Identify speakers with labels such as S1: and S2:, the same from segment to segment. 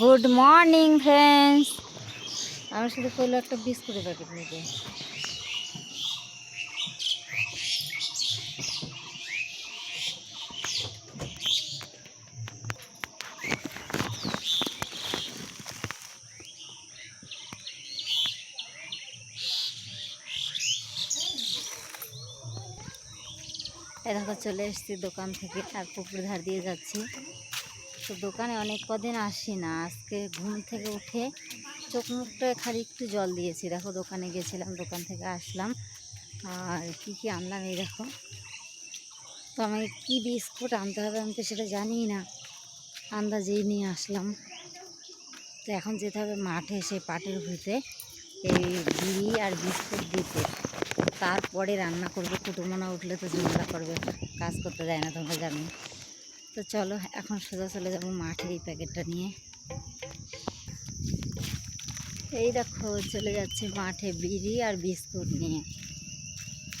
S1: Good morning friends আমার সাথে কইলো একটা বিস্কুটের প্যাকেট নিতে। এই চলে এসেছি দোকান থেকে আর পুকুর ধার দিয়ে যাচ্ছি। দোকানে অনেক কদিন আসি না। আজকে ঘুম থেকে উঠে চোখ মুখটা খালি একটু জল দিয়েছি। দেখো দোকানে গেছিলাম, দোকান থেকে আসলাম। আর কি কি আনলাম এই দেখো। তো আমাকে কী বিস্কুট আনতে হবে আমি তো সেটা জানি না। আন্দাজেই নিয়ে আসলাম। তো এখন যেতে হবে মাঠে সেই পাটের ভিতরে এই বিড়ি আর বিস্কুট দিতে। তারপরে রান্না করবে। কুটুমনা উঠলে তো ঝামেলা করবে। কাজ করতে দেয় না তোমরা জানো তো চলো, এখন সোজা চলে যাব মাঠে এই প্যাকেটটা নিয়ে। এই দেখো, চলে যাচ্ছে মাঠে বিড়ি আর বিস্কুট নিয়ে।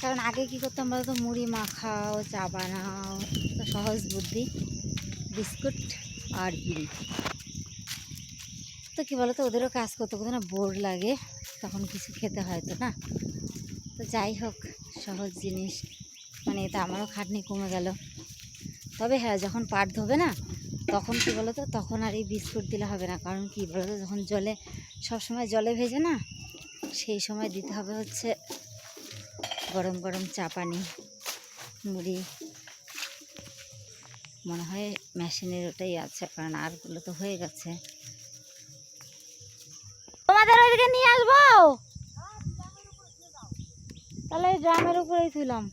S1: কারণ আগে কী করতাম বলো তো মুড়ি মাখাও, চা বানাও, তো সহজ বুদ্ধি। বিস্কুট আর বিড়ি। তো কী বলো তো ওদেরও কাজ করতে করতে না বোর লাগে, তখন কিছু খেতে হয় তো না। তো যাই হোক, সহজ জিনিস। মানে এতে আমারও খাটনি কমে গেল। তবে হ্যাঁ যখন পাট ধোবে না, তখন কি বলো তো তখন আর এই বিস্কুট দিলে হবে না। কারণ কি বলো তো যখন জলে সব সময় জলে ভেজে না, সেই সময় দিতে হবে হচ্ছে গরম গরম চা পানি, মুড়ি। মনে হয় মেশিনের ওটাই আছে, কারণ আরগুলো তো হয়ে গেছে। তোমাদের ওইদিকে নিয়ে আসব? তাহলে ড্রামের উপরেই তুলাম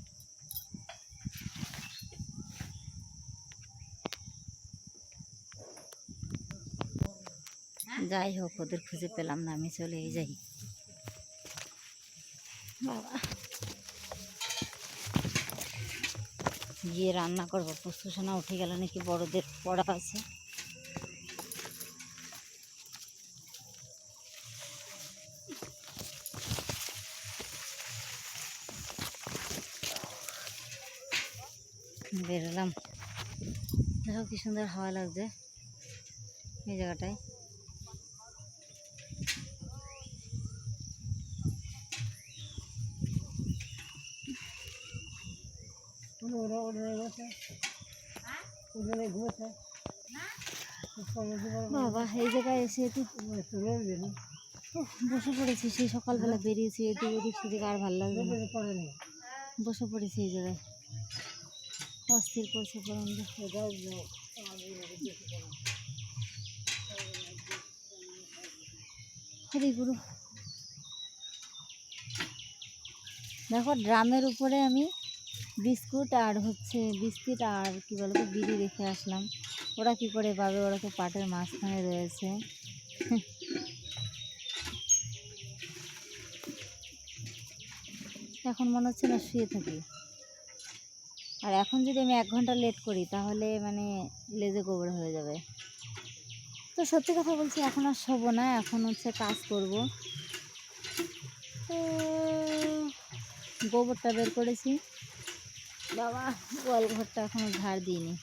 S1: যাই হোক, ওদের খুঁজে পেলাম না, আমি চলেই যাই। বাবা। গিয়ে রান্না করব। পুষ্পসোনা উঠে গেল নাকি? বড়দের পড়া আছে। বেরোলাম। দেখো কি সুন্দর হাওয়া লাগছে এই জায়গাটায়। বাবা, এই জায়গায় এসে একটু বসে পড়েছি। সেই সকালবেলা বেরিয়েছি এদিক ওদিক সেদিক আর ভালো লাগবে বসে পড়েছি এই জায়গায়। অস্থির করছে গুরু। দেখো, ড্রামের উপরে আমি বিস্কুট আর হচ্ছে বিস্কিট আর কি বলতো বিড়ি রেখে আসলাম। ওরা কি করে পাবে? ওরা তো পাটের মাঝখানে রয়েছে। এখন মনে হচ্ছে না শুয়ে থাকি। আর এখন যদি আমি এক ঘণ্টা লেট করি, তাহলে মানে লেজে গোবর হয়ে যাবে। তো সত্যি কথা বলছি, এখন আর শোবো না, এখন হচ্ছে কাজ করব। গোবরটা বের করেছি। বাবা, গোয়াল ঘরটা এখনও ঝাড় দিইনি।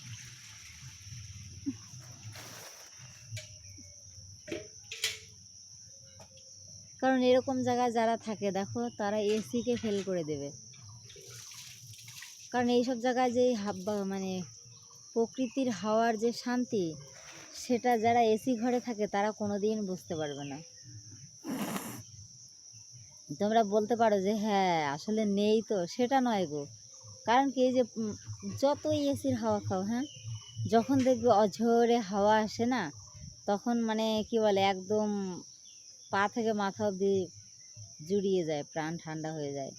S1: কারণ এরকম জায়গায় যারা থাকে, দেখো, তারা এসিকে ফেল করে দেবে। কারণ এইসব জায়গায় যে হাব্বা মানে প্রকৃতির হাওয়ার যে শান্তি, সেটা যারা এসি ঘরে থাকে, তারা কোনো দিন বুঝতে পারবে না। তোমরা বলতে পারো যে হ্যাঁ আসলে নেই তো। সেটা নয় গো। কারণ কি এই যে যতই এসির হাওয়া খাও হ্যাঁ? যখন দেখবে অঝরে হাওয়া আসে না তখন মানে কি বলে একদম পা থেকে মাথা অবধি জুড়িয়ে যায় প্রাণ ঠান্ডা হয়ে যায়।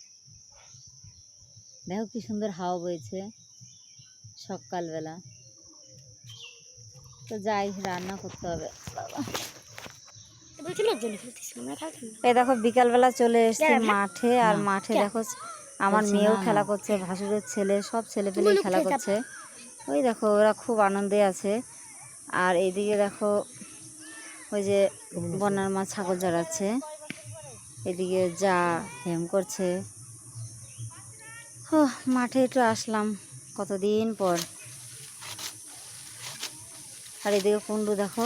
S1: দেখো কি সুন্দর হাওয়া বইছে সকালবেলা। তো যাই রান্না করতে হবে। বাবা। এই দেখো বিকালবেলা চলে এসেছি মাঠে আর মাঠে দেখো আমার মেয়েও খেলা করছে ভাসুরের ছেলে সব ছেলে পেলেই খেলা করছে। ওই দেখো ওরা খুব আনন্দে আছে। আর এইদিকে দেখো ওই যে বন্যার মা ছাগল চড়াচ্ছে। এদিকে যা হেম করছে। ও মাঠে একটু আসলাম কতদিন পর। আর এদিকে কুণ্ডু দেখো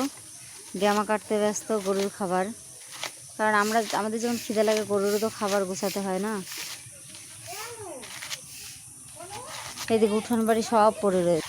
S1: জামা কাটতে ব্যস্ত গরুর খাবার। কারণ আমরা আমাদের যখন খিদে লাগে গরুরও তো খাবার গোছাতে হয় না। এদিকে উঠোন বাড়ি সব পড়ে রয়েছে।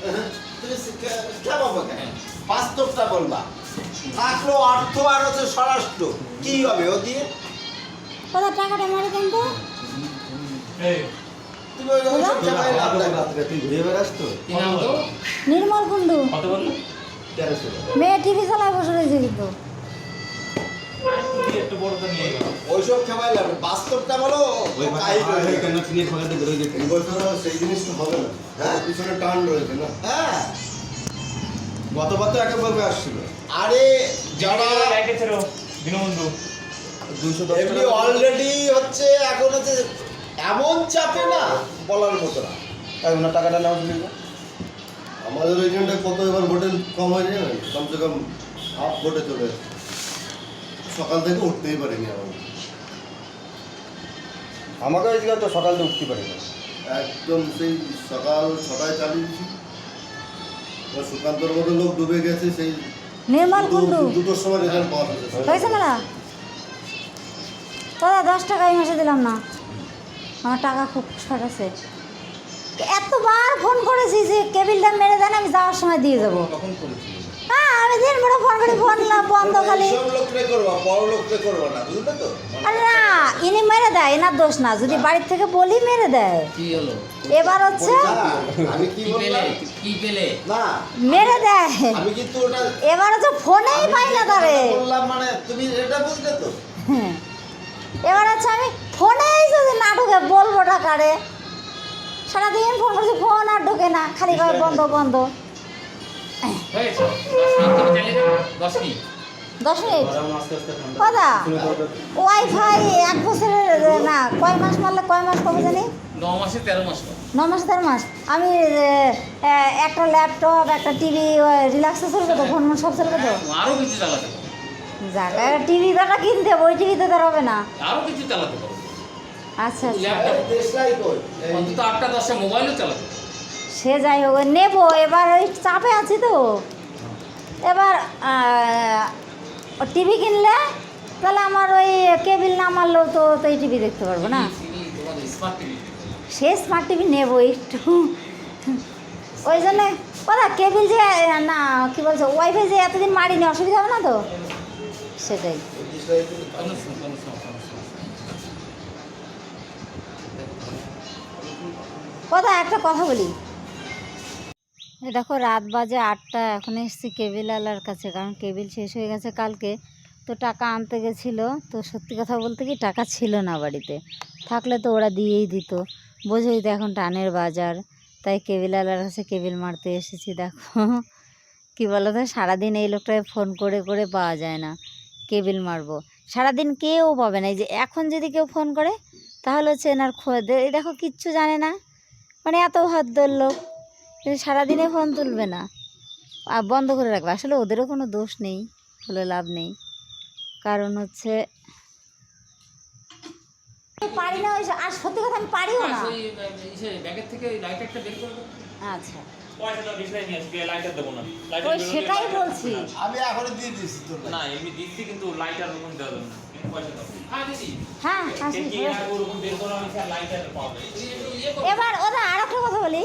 S2: তুমি? বাস্তবটা বলবা থাকল অর্থ আর হচ্ছে স্বরাষ্ট্র কি হবে ও দিয়ে
S1: কোথা টাকাটা মারে তো।
S3: তো
S1: নির্মল কুণ্ডু। মেয়ে টিভি চালায় বসে রয়েছে কিন্তু।
S4: একটু বড় তো নিয়ে গেল
S2: ওইসব লাভ নেই। বাস্তবটা বলো।
S3: কেন? টিনের ফাঁকাতে বেরোয় যেতে।
S5: সেই জিনিসটা হবে না। হ্যাঁ? পিছনে টান রয়েছে না?
S2: হ্যাঁ।
S3: গতবার তো একেবারে আসছিল।
S2: আরে যারা
S4: লাইটে ছিল দীনবন্ধু।
S3: দুইশো দশ
S2: এমনি অলরেডি হচ্ছে এখন হচ্ছে এমন চাপে না বলার মতো না।
S3: তাই ওনার টাকাটা নেওয়া ছিল
S5: আমাদের ওইখানটায় কত এবার ভোটে কম হয়ে যায় কমসে কম হাফ ভোটে চলে সকাল থেকে উঠতেই পারিনি আমার
S3: আমাকে আজকে তো সকাল উঠতে পারি না
S5: একদম সেই সকাল ছটায় চালিয়েছি। সুকান্তর মতো লোক ডুবে গেছে সেই
S1: নির্মল কুণ্ডু।
S5: দুটোর সময় রেজাল্ট পাওয়া
S1: হয়েছে মেলা? দাদা দশ টাকা এই মাসে দিলাম না। আমার টাকা খুব শর্ট আছে। এতবার ফোন করেছি যে কেবিলটা মেরে দেন আমি যাওয়ার সময় দিয়ে যাব
S3: কখন করেছিল
S1: হ্যাঁ আমি দিন বড় ফোন করে ফোন না বন্ধ খালি।
S2: সব লোকরে করবা বড় লোকরে করবা না বুঝলে তো?
S1: আরে না ইনি মেরে দেয় এনার দোষ না যদি বাড়ির থেকে বলি মেরে দেয়।
S6: কি হলো?
S1: এবার হচ্ছে
S2: আমি কি
S6: কি
S2: বললাম?
S6: কি পেলে?
S2: না।
S1: মেরে দেয়।
S2: আমি কিন্তু ওটা
S1: এবার হচ্ছে ফোনেই পাই না তারে।
S2: বললাম মানে তুমি এটা বুঝলে তো?
S1: হ্যাঁ। এবার হচ্ছে আমি ফোনেই যদি না ঢুকে বলব টাকারে সারাদিন ফোন করছি ফোন আর ঢুকে না খালি বন্ধ বন্ধ।
S6: দশ মিনিট। দশ মিনিট?
S1: ওয়াইফাই এক বছরের না কয় মাস মারলে কয় মাস কবে জানি?
S6: ন মাসে তেরো মাস
S1: ন মাস আমি একটা ল্যাপটপ একটা টিভি রিল্যাক্সে চলবে তো ফোন সব চলবে তো?
S6: আরও কিছু চালাতে পারো
S1: টিভি দাটা কিনতে হবে ওই টিভিতে তো আর হবে না।
S6: আরও কিছু চালাতে
S1: আচ্ছা আচ্ছা।
S6: ল্যাপটপ।
S2: দেশলাই কই?
S6: অন্তত আটটা দশটা মোবাইলও চালাতে
S1: সে যাই হোক নেব এবার ওই চাপে আছি তো। এবার টিভি কিনলে, তাহলে আমার ওই কেবিল না মারলেও তো তো এই টিভি দেখতে পারব না। সে স্মার্ট টিভি নেব একটু। ওই জন্যে কথা কেবিল যে, না, কি বলছো ওয়াইফাই যে এতদিন মারিনি, অসুবিধা হবে না তো? সেটাই। কথা, একটা কথা বলি। দেখো রাত বাজে আটটা, এখন এসছি কেবিল আলার কাছে, কারণ কেবিল শেষ হয়ে গেছে কালকে। তো টাকা আনতে গেছিল, তো সত্যি কথা বলতে কি টাকা ছিল না বাড়িতে। থাকলে তো ওরা দিয়েই দিত। বোঝোই তো এখন টানের বাজার, তাই কেবিল আলার কাছে কেবিল মারতে এসেছি, দেখো। কি বলো তো সারাদিন এই লোকটাকে ফোন করে করে পাওয়া যায় না, কেবিল মারবো। সারাদিন কেউ পাবে না, এই যে এখন যদি কেউ ফোন করে, তাহলে হচ্ছে এনার খোঁজ দেখো কিচ্ছু জানে না। মানে এত ভদ্র লোক সারাদিনে ফোন তুলবে না। আর বন্ধ করে রাখবে। আসলে ওদেরও কোনো দোষ নেই বলে লাভ নেই। কারণ হচ্ছে পারি না ওই আর সত্যি কথা আমি পারিও না।
S6: থেকে লাইটারটা বের
S1: আচ্ছা। সেটাই বলছি।
S2: আমি এখনই দিয়ে দিচ্ছি
S4: না এমনি দিচ্ছি কিন্তু লাইটার ওরকম দেওয়া যাবে না। তুমি পয়সা দাও।
S6: হ্যাঁ
S1: হ্যাঁ এবার ওরা আর একটা কথা বলি।